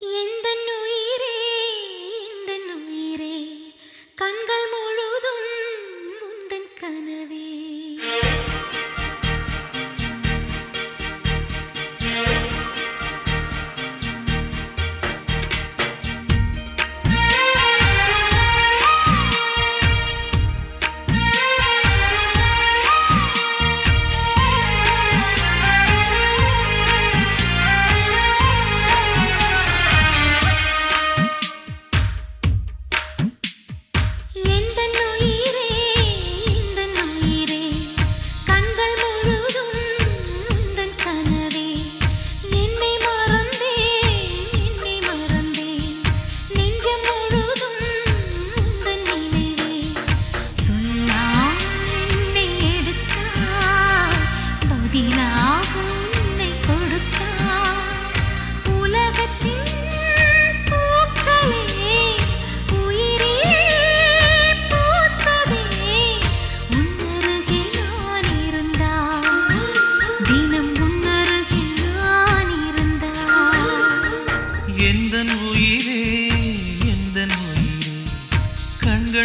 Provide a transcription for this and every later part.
எந்த உயிரே இந்த உயிரே? கண்கள்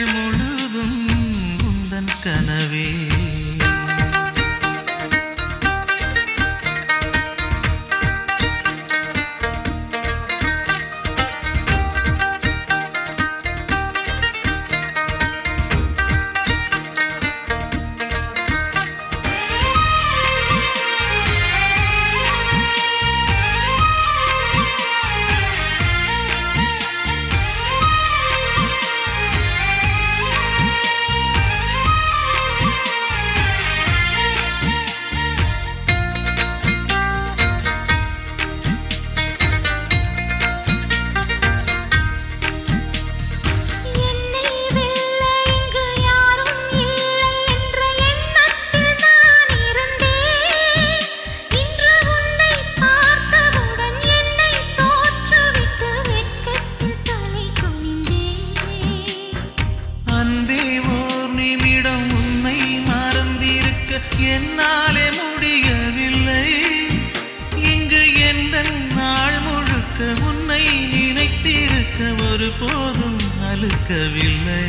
நாள் முழுதும் உந்தன் கனவே. என்னாலே முடியவில்லை. இங்கு எந்த நாள் முழுக்க உன்னை நினைத்திருக்க ஒரு போதும் அழுக்கவில்லை.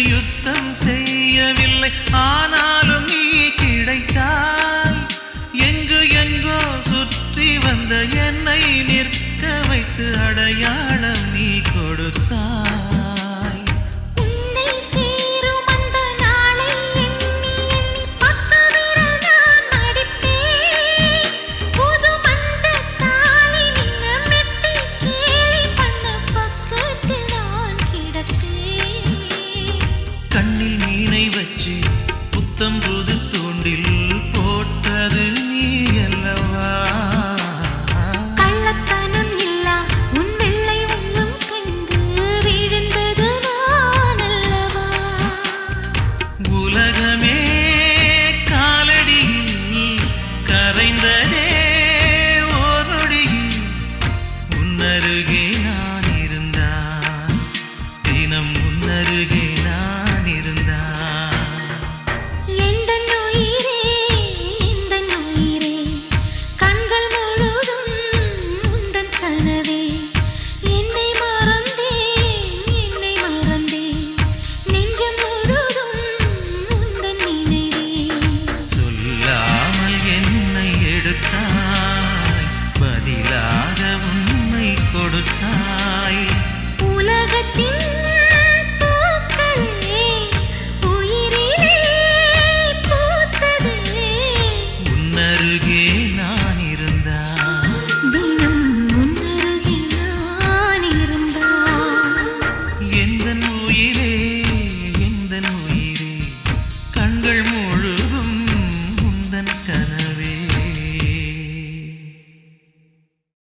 யுத்தம் செய்யவில்லை. ஆனால் time.